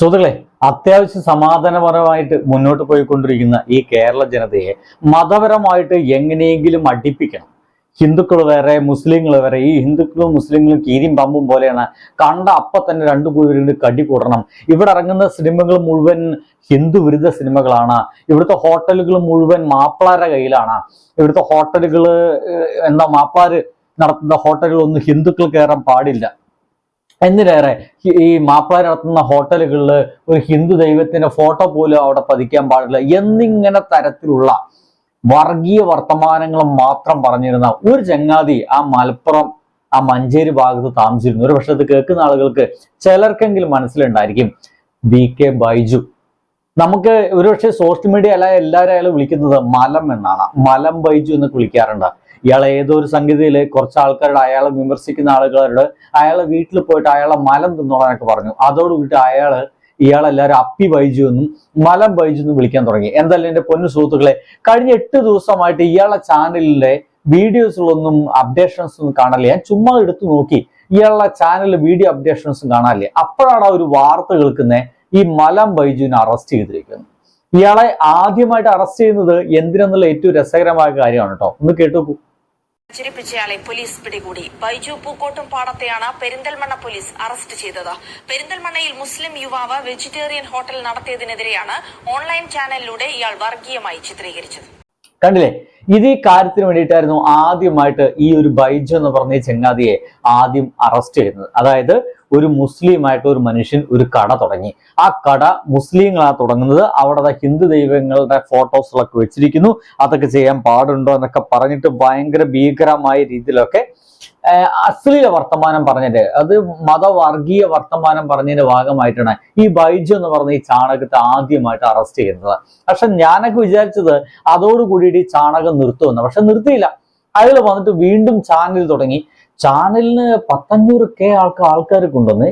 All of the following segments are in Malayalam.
സുഹൃത്തുക്കളെ അത്യാവശ്യം സമാധാനപരമായിട്ട് മുന്നോട്ട് പോയിക്കൊണ്ടിരിക്കുന്ന ഈ കേരള ജനതയെ മതപരമായിട്ട് എങ്ങനെയെങ്കിലും അടിപ്പിക്കണം. ഹിന്ദുക്കൾ വേറെ മുസ്ലിങ്ങൾ വേറെ ഈ ഹിന്ദുക്കളും മുസ്ലിങ്ങളും കീരിയും പമ്പും പോലെയാണ് കണ്ട അപ്പൊ തന്നെ രണ്ടു കൂടി കടി കൂടണം. ഇവിടെ ഇറങ്ങുന്ന സിനിമകൾ മുഴുവൻ ഹിന്ദു വിരുദ്ധ സിനിമകളാണ്. ഇവിടുത്തെ ഹോട്ടലുകൾ മുഴുവൻ മാപ്പിളാരുടെ കയ്യിലാണ്. ഇവിടുത്തെ ഹോട്ടലുകൾ എന്താ മാപ്പിളാര് നടത്തുന്ന ഹോട്ടലുകളൊന്നും ഹിന്ദുക്കൾ കയറാൻ പാടില്ല. എന്തിനേറെ ഈ- മാപ്പിള നടത്തുന്ന ഹോട്ടലുകളിൽ ഒരു ഹിന്ദു ദൈവത്തിന്റെ ഫോട്ടോ പോലും അവിടെ പതിക്കാൻ പാടില്ല. എന്നിങ്ങനെ തരത്തിലുള്ള വർഗീയ വർത്തമാനങ്ങൾ മാത്രം പറഞ്ഞിരുന്ന ഒരു ചങ്ങാതി ആ മലപ്പുറം ആ മഞ്ചേരി ഭാഗത്ത് താമസിച്ചിരുന്നു. ഒരു പക്ഷെ അത് കേൾക്കുന്ന ആളുകൾക്ക് ചിലർക്കെങ്കിലും മനസ്സിലുണ്ടായിരിക്കും ബി കെ ബൈജു. നമുക്ക് ഒരുപക്ഷെ സോഷ്യൽ മീഡിയ അല്ല എല്ലാവരും അയാൾ വിളിക്കുന്നത് മലം എന്നാണ്. മലം ബൈജു എന്നൊക്കെ വിളിക്കാറുണ്ട്. ഇയാളെ ഏതോ ഒരു സംഗീതയിൽ കുറച്ച് ആൾക്കാരുടെ അയാളെ വിമർശിക്കുന്ന ആളുകളുടെ അയാളെ വീട്ടിൽ പോയിട്ട് അയാളെ മലം തിന്നോളാനൊക്കെ പറഞ്ഞു. അതോടുകൂടി അയാൾ ഇയാളെല്ലാവരും അപ്പി ബൈജു എന്നും മലം ബൈജു എന്നും വിളിക്കാൻ തുടങ്ങി. എന്തായാലും എന്റെ പൊന്നു സുഹൃത്തുക്കളെ കഴിഞ്ഞ എട്ട് ദിവസമായിട്ട് ഇയാളെ ചാനലിലെ വീഡിയോസിലൊന്നും അപ്ഡേഷൻസ് ഒന്നും കാണാനില്ല. ഞാൻ ചുമ്മാ എടുത്തു നോക്കി ഇയാളുടെ ചാനലിൽ വീഡിയോ അപ്ഡേഷൻസും കാണാനില്ല. അപ്പോഴാണ് ആ ഒരു വാർത്ത കേൾക്കുന്നത് ഈ മലം ബൈജുവിനെ അറസ്റ്റ് ചെയ്തിരിക്കുന്നത്. ഇയാളെ ആദ്യമായിട്ട് അറസ്റ്റ് ചെയ്യുന്നത് എന്തിനെന്നുള്ള ഏറ്റവും രസകരമായ കാര്യമാണ് കേട്ടോ. ഒന്ന് കേട്ടു ചിരിപ്പിച്ചയാളെ പോലീസ് പിടികൂടി. ബൈജു പൂക്കോട്ടും പാടത്തെയാണ് പെരിന്തൽമണ്ണ പോലീസ് അറസ്റ്റ് ചെയ്തത്. പെരിന്തൽമണ്ണയിൽ മുസ്ലിം യുവാവ് വെജിറ്റേറിയൻ ഹോട്ടൽ നടത്തിയതിനെതിരെയാണ് ഓൺലൈൻ ചാനലിലൂടെ ഇയാൾ വർഗീയമായി ചിത്രീകരിച്ചത്. കണ്ടില്ലേ? ഇത് ഈ കാര്യത്തിന് വേണ്ടിയിട്ടായിരുന്നു ആദ്യമായിട്ട് ഈ ഒരു ബൈജു എന്ന് പറഞ്ഞ ചെങ്ങാതിയെ ആദ്യം അറസ്റ്റ് ചെയ്യുന്നത് അതായത് ഒരു മുസ്ലിമായിട്ട് ഒരു മനുഷ്യൻ ഒരു കട തുടങ്ങി. ആ കട മുസ്ലിങ്ങളാണ് തുടങ്ങുന്നത്. അവിടെ ഹിന്ദു ദൈവങ്ങളുടെ ഫോട്ടോസുകളൊക്കെ വെച്ചിരിക്കുന്നു. അതൊക്കെ ചെയ്യാൻ പാടുണ്ടോ എന്നൊക്കെ പറഞ്ഞിട്ട് ഭയങ്കര ഭീകരമായ രീതിയിലൊക്കെ അശ്ലീല വർത്തമാനം പറഞ്ഞിട്ട് അത് മതവർഗീയ വർത്തമാനം പറഞ്ഞതിന്റെ ഭാഗമായിട്ടാണ് ഈ ബൈജു എന്ന് പറഞ്ഞ ഈ ചാണകത്തെ ആദ്യമായിട്ട് അറസ്റ്റ് ചെയ്യുന്നത് പക്ഷെ ഞാനൊക്കെ വിചാരിച്ചത് അതോടുകൂടിയിട്ട് ഈ ചാണകം നിർത്തുമെന്ന്. പക്ഷെ നിർത്തിയില്ല. അയാൾ വന്നിട്ട് വീണ്ടും ചാനൽ തുടങ്ങി. ചാനലിന് പത്തഞ്ഞൂറ് കെ ആൾക്ക് ആൾക്കാർക്ക് ഉണ്ടെന്ന്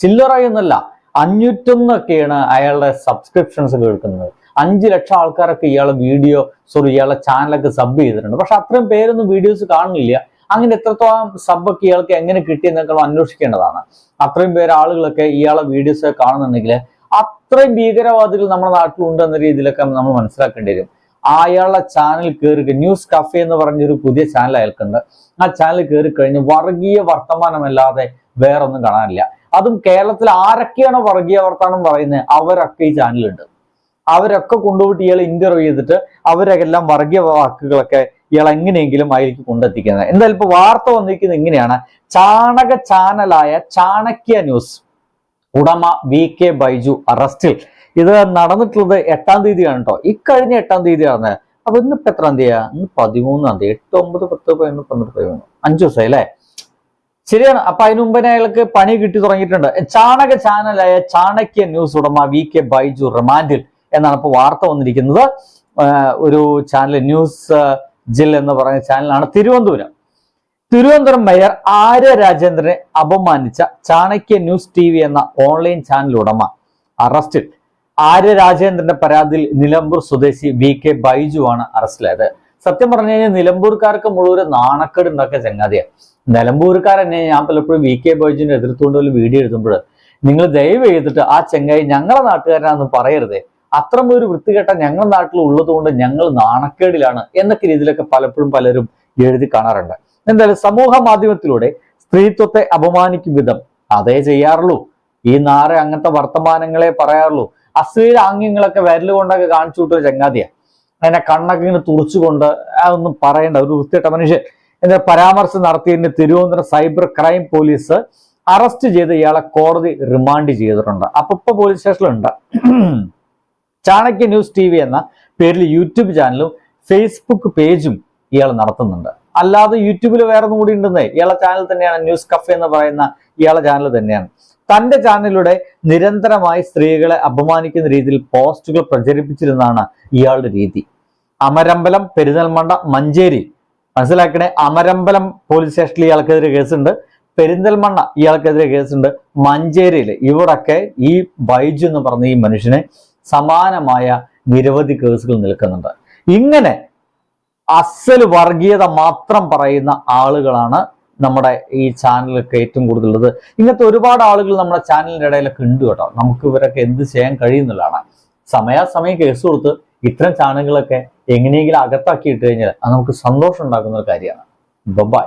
ചില്ലറയൊന്നല്ല അഞ്ഞൂറ്റൊന്നൊക്കെയാണ് അയാളുടെ സബ്സ്ക്രിപ്ഷൻസ് കേൾക്കുന്നത് അഞ്ച് ലക്ഷം ആൾക്കാരൊക്കെ ഇയാളെ വീഡിയോ സോറി ഇയാളെ ചാനലൊക്കെ സബ് ചെയ്തിട്ടുണ്ട്. പക്ഷെ അത്രയും പേരൊന്നും വീഡിയോസ് കാണുന്നില്ല. അങ്ങനെ എത്രത്തോളം സബൊക്കെ ഇയാൾക്ക് എങ്ങനെ കിട്ടിയെന്നൊക്കെ അന്വേഷിക്കേണ്ടതാണ്. അത്രയും പേര് ആളുകളൊക്കെ ഇയാളെ വീഡിയോസ് കാണുന്നുണ്ടെങ്കിൽ അത്രയും ഭീകരവാദികൾ നമ്മുടെ നാട്ടിലുണ്ട് എന്ന രീതിയിലൊക്കെ നമ്മൾ മനസ്സിലാക്കേണ്ടി വരും. അയാളുടെ ചാനൽ കയറി ന്യൂസ് കഫേ എന്ന് പറഞ്ഞൊരു പുതിയ ചാനൽ അയാൾക്കുണ്ട്. ആ ചാനൽ കയറി കഴിഞ്ഞ് വർഗീയ വർത്തമാനമല്ലാതെ വേറൊന്നും കാണാനില്ല. അതും കേരളത്തിൽ ആരൊക്കെയാണോ വർഗീയ വർത്തമാനം പറയുന്നത് അവരൊക്കെ ഈ ചാനലുണ്ട് അവരൊക്കെ കൊണ്ടുപോയിട്ട് ഇയാൾ ഇന്റർവ്യൂ ചെയ്തിട്ട് അവരെല്ലാം വർഗീയ വാക്കുകളൊക്കെ ഇയാൾ എങ്ങനെയെങ്കിലും ആയിരിക്കും കൊണ്ടെത്തിക്കുന്നത്. എന്തായാലും ഇപ്പൊ വാർത്ത വന്നിരിക്കുന്നത് ഇങ്ങനെയാണ്. ചാണക ചാനലായ ചാണക്യ ന്യൂസ് ഉടമ വി കെ ബൈജു അറസ്റ്റിൽ. ഇത് നടന്നിട്ടുള്ളത് എട്ടാം തീയതിയാണ് കേട്ടോ. ഇക്കഴിഞ്ഞ എട്ടാം തീയതിയാണ്. അപ്പൊ ഇന്നിപ്പോ എത്രാം തീയതിയാ ഇന്ന് പതിമൂന്നാം തീയതി. എട്ട് ഒമ്പത് പത്ത് പതിനൊന്ന് പന്ത്രണ്ട് പതിമൂന്ന്. അഞ്ചു ദിവസമായി അല്ലേ? ശരിയാണ്. അപ്പൊ അതിനു മുമ്പേ അയാൾക്ക് പണി കിട്ടി തുടങ്ങിയിട്ടുണ്ട്. ചാണക ചാനലായ ചാണക്യ ന്യൂസ് ഉടമ വി കെ ബൈജു റിമാൻഡിൽ എന്നാണ് ഇപ്പൊ വാർത്ത വന്നിരിക്കുന്നത്. ഒരു ചാനൽ ന്യൂസ് ജിൽ എന്ന് പറയുന്ന ചാനലാണ് തിരുവനന്തപുരം. തിരുവനന്തപുരം മേയർ ആര്യ രാജേന്ദ്രനെ അപമാനിച്ച ചാണക്യ ന്യൂസ് ടി വി എന്ന ഓൺലൈൻ ചാനൽ ഉടമ അറസ്റ്റിൽ. ആര്യ രാജേന്ദ്രന്റെ പരാതിയിൽ നിലമ്പൂർ സ്വദേശി വി കെ ബൈജു ആണ് അറസ്റ്റിലായത്. സത്യം പറഞ്ഞു കഴിഞ്ഞാൽ നിലമ്പൂർക്കാർക്ക് മുഴുവൻ നാണക്കേട് ഉണ്ടാക്കിയ ചങ്ങാതിയാണ് നിലമ്പൂർക്കാരെന്നെ ഞാൻ പലപ്പോഴും വി കെ ബൈജുവിനെ എതിർത്തുകൊണ്ട് വീഡിയോ എഴുതുമ്പോൾ നിങ്ങൾ ദയവ് ചെയ്തിട്ട് ആ ചെങ്ങായി ഞങ്ങളുടെ നാട്ടുകാരനാണെന്ന് പറയരുതേ. അത്തരം ഒരു വൃത്തികെട്ട ഞങ്ങളുടെ നാട്ടിൽ ഉള്ളതുകൊണ്ട് ഞങ്ങൾ നാണക്കേടിലാണ് എന്നൊക്കെ രീതിയിലൊക്കെ പലപ്പോഴും പലരും എഴുതി കാണാറുണ്ട്. എന്തായാലും സമൂഹ മാധ്യമത്തിലൂടെ സ്ത്രീത്വത്തെ അപമാനിക്കും വിധം അതേ ചെയ്യാറുള്ളൂ. ഈ നാറ് അങ്ങനത്തെ വർത്തമാനങ്ങളെ പറയാറുള്ളൂ. അശ്ലീല ആംഗ്യങ്ങളൊക്കെ വരലുകൊണ്ടൊക്കെ കാണിച്ചു വിട്ടൊരു ചങ്ങാതിയാ. അതിനെ കണ്ണൊക്കെ ഇങ്ങനെ തുറച്ചുകൊണ്ട് അതൊന്നും പറയേണ്ട ഒരു വൃത്തിയിട്ട മനുഷ്യൻ. എന്ന പരാമർശം നടത്തിയതിന് Thiruvananthapuram cyber crime police arrest ചെയ്ത് ഇയാളെ കോടതി റിമാൻഡ് ചെയ്തിട്ടുണ്ട്. അപ്പൊ ഇപ്പൊ പോലീസ് സ്റ്റേഷനിലുണ്ട്. ചാണക്യ ന്യൂസ് ടി വി എന്ന പേരിൽ യൂട്യൂബ് ചാനലും ഫേസ്ബുക്ക് പേജും ഇയാൾ നടത്തുന്നുണ്ട്. അല്ലാതെ യൂട്യൂബിൽ വേറെ കൂടി ഉണ്ടെന്നേ ഇയാളെ ചാനൽ തന്നെയാണ് ന്യൂസ് കഫ് എന്ന് പറയുന്ന ഇയാളെ ചാനൽ തന്നെയാണ്. തന്റെ ചാനലിലൂടെ നിരന്തരമായി സ്ത്രീകളെ അപമാനിക്കുന്ന രീതിയിൽ പോസ്റ്റുകൾ പ്രചരിപ്പിച്ചിരുന്നതാണ് ഇയാളുടെ രീതി. അമരമ്പലം പെരിന്തൽമണ്ട മഞ്ചേരി. മനസ്സിലാക്കണേ അമരമ്പലം പോലീസ് സ്റ്റേഷനിൽ ഇയാൾക്കെതിരെ കേസുണ്ട്. പെരിന്തൽമണ്ണ ഇയാൾക്കെതിരെ കേസുണ്ട്. മഞ്ചേരിയിൽ ഇവിടൊക്കെ ഈ ബൈജു എന്ന് പറഞ്ഞ ഈ മനുഷ്യന് സമാനമായ നിരവധി കേസുകൾ നിൽക്കുന്നുണ്ട്. ഇങ്ങനെ അസൽ വർഗീയത മാത്രം പറയുന്ന ആളുകളാണ് നമ്മുടെ ഈ ചാനലൊക്കെ ഏറ്റവും കൂടുതലുള്ളത്. ഇങ്ങനത്തെ ഒരുപാട് ആളുകൾ നമ്മുടെ ചാനലിന്റെ ഇടയിലൊക്കെ ഉണ്ട് കേട്ടോ. നമുക്ക് ഇവരൊക്കെ എന്ത് ചെയ്യാൻ കഴിയുന്നുള്ളതാണ്. സമയാസമയം കേസ് കൊടുത്ത് ഇത്തരം ചാനലുകളൊക്കെ എങ്ങനെയെങ്കിലും അകത്താക്കി ഇട്ട് കഴിഞ്ഞാൽ അത് നമുക്ക് സന്തോഷം ഉണ്ടാക്കുന്ന ഒരു കാര്യമാണ്. ബൈ